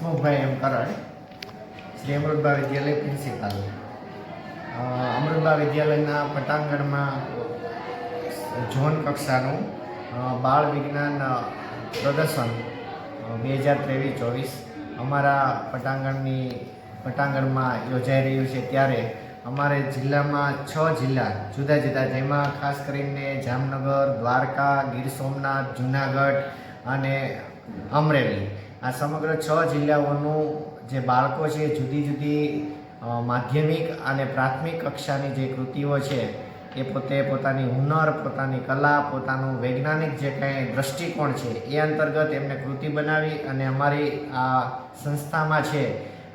Manubhai M Karad Shri Amrutbha Vidyalaya principal Amrutbha વિદ્યાલયના પટાંગણમાં zone કક્ષાનું બાળ વિજ્ઞાન પ્રદર્શન બે હજાર ત્રેવીસ ચોવીસ અમારા પટાંગણની, પટાંગણમાં યોજાઈ રહ્યું છે. ત્યારે અમારે જિલ્લામાં છ જિલ્લા જુદા જુદા જેમાં ખાસ કરીને જામનગર, દ્વારકા, ગીર સોમનાથ, જુનાગઢ અને અમરેલી. આ સમગ્ર છ જિલ્લાઓનું જે બાળકો છે જુદી જુદી માધ્યમિક અને પ્રાથમિક કક્ષાની જે કૃતિઓ છે એ પોતે પોતાની હુનર, પોતાની કલા, પોતાનું વૈજ્ઞાનિક જે કંઈ દ્રષ્ટિકોણ છે એ અંતર્ગત એમને કૃતિ બનાવી અને અમારી આ સંસ્થામાં છે,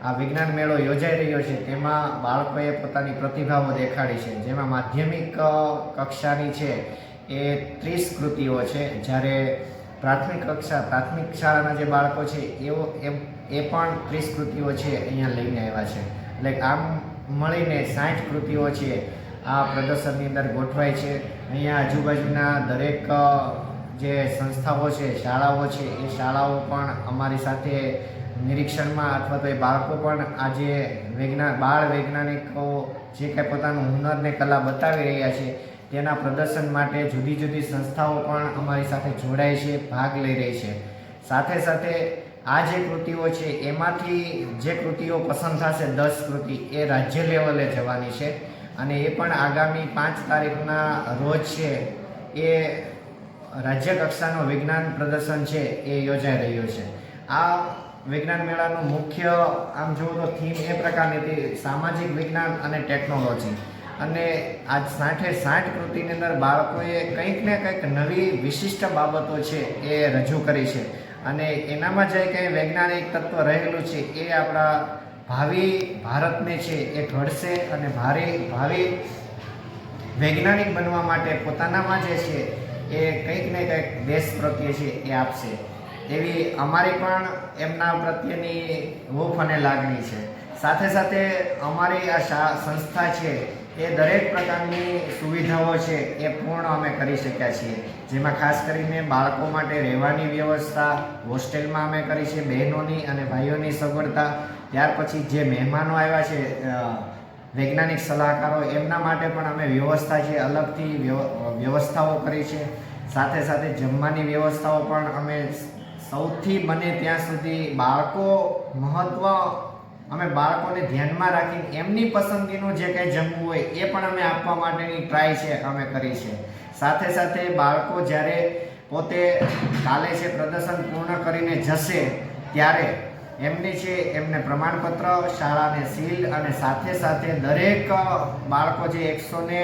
આ વિજ્ઞાન મેળો યોજાઈ રહ્યો છે, તેમાં બાળકોએ પોતાની પ્રતિભાઓ દેખાડી છે. જેમાં માધ્યમિક કક્ષાની છે એ ત્રીસ કૃતિઓ છે. જ્યારે પ્રાથમિક કક્ષા, પ્રાથમિક શાળાના જે બાળકો છે એવો એમ એ પણ ત્રીસ કૃતિઓ છે અહીંયા લઈને આવ્યા છે. એટલે આમ મળીને સાઠ કૃતિઓ છે આ પ્રદર્શનની અંદર ગોઠવાય છે. અહીંયા આજુબાજુના દરેક જે સંસ્થાઓ છે, શાળાઓ છે, એ શાળાઓ પણ અમારી સાથે નિરીક્ષણમાં અથવા તો એ બાળકો પણ આજે વૈજ્ઞાન બાળ વૈજ્ઞાનિકો જે કંઈ પોતાનું હુનર ને કલા બતાવી રહ્યા છે તેના પ્રદર્શન માટે જુદી જુદી સંસ્થાઓ પણ અમારી સાથે જોડાય છે, ભાગ લઈ રહી છે. સાથે સાથે આ જે કૃતિઓ છે, એમાંથી જે કૃતિઓ પસંદ થશે, દસ કૃતિ, એ રાજ્ય લેવલે જવાની છે. અને એ પણ આગામી પાંચ તારીખના રોજ છે, એ રાજ્ય કક્ષાનો વિજ્ઞાન પ્રદર્શન છે, એ યોજાઈ રહ્યો છે. આ વિજ્ઞાન મેળાનું મુખ્ય, આમ જુઓ તો થીમ એ પ્રકારની હતી, સામાજિક વિજ્ઞાન અને ટેકનોલોજી અને આ સાઠે સાઠ કૃતિની અંદર બાળકોએ કંઈક ને કંઈક નવી વિશિષ્ટ બાબતો છે એ રજૂ કરી છે. અને એનામાં જે કંઈ વૈજ્ઞાનિક તત્વ રહેલું છે એ આપણા ભાવિ ભારતને છે એ ઘડશે અને ભારે ભાવિ વૈજ્ઞાનિક બનવા માટે પોતાનામાં જે છે એ કંઈક ને કંઈક દેશ પ્રત્યે છે એ આપશે. એવી અમારી પણ એમના પ્રત્યેની હૂફ અને લાગણી છે. સાથે સાથે અમારી આ સંસ્થા છે, એ દરેક પ્રકારની સુવિધાઓ છે, એ પૂર્ણ અમે કરી શક્યા છીએ. જેમાં ખાસ કરીને બાળકો માટે રહેવાની વ્યવસ્થા, હોસ્ટેલમાં અમે કરી છે, બહેનોની અને ભાઈઓની સગવડતા. ત્યાર પછી જે મહેમાનો આવ્યા છે વૈજ્ઞાનિક સલાહકારો, એમના માટે પણ અમે વ્યવસ્થા છે, અલગથી વ્યવસ્થાઓ કરી છે. સાથે સાથે જમવાની વ્યવસ્થાઓ પણ અમે સૌથી બને ત્યાં સુધી બાળકો મહત્વ અમે બાળકોને ધ્યાનમાં રાખીને એમની પસંદગીનું જે કંઈ જમવું હોય એ પણ અમે આપવા માટેની ટ્રાય છે, અમે કરી છે. સાથે સાથે બાળકો જ્યારે પોતે કાલે છે પ્રદર્શન પૂર્ણ કરીને જશે, ત્યારે એમની છે એમને પ્રમાણપત્ર, શાળાને સીલ અને સાથે સાથે દરેક બાળકો જે એકસો ને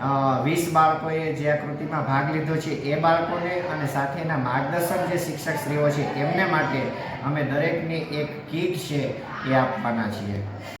વીસ બાળકોએ જે કૃતિમાં ભાગ લીધો છે એ બાળકોને અને સાથેના માર્ગદર્શક જે શિક્ષક શ્રીઓ છે એમને માટે અમે દરેકને એક કીટ છે એ આપવાના છીએ.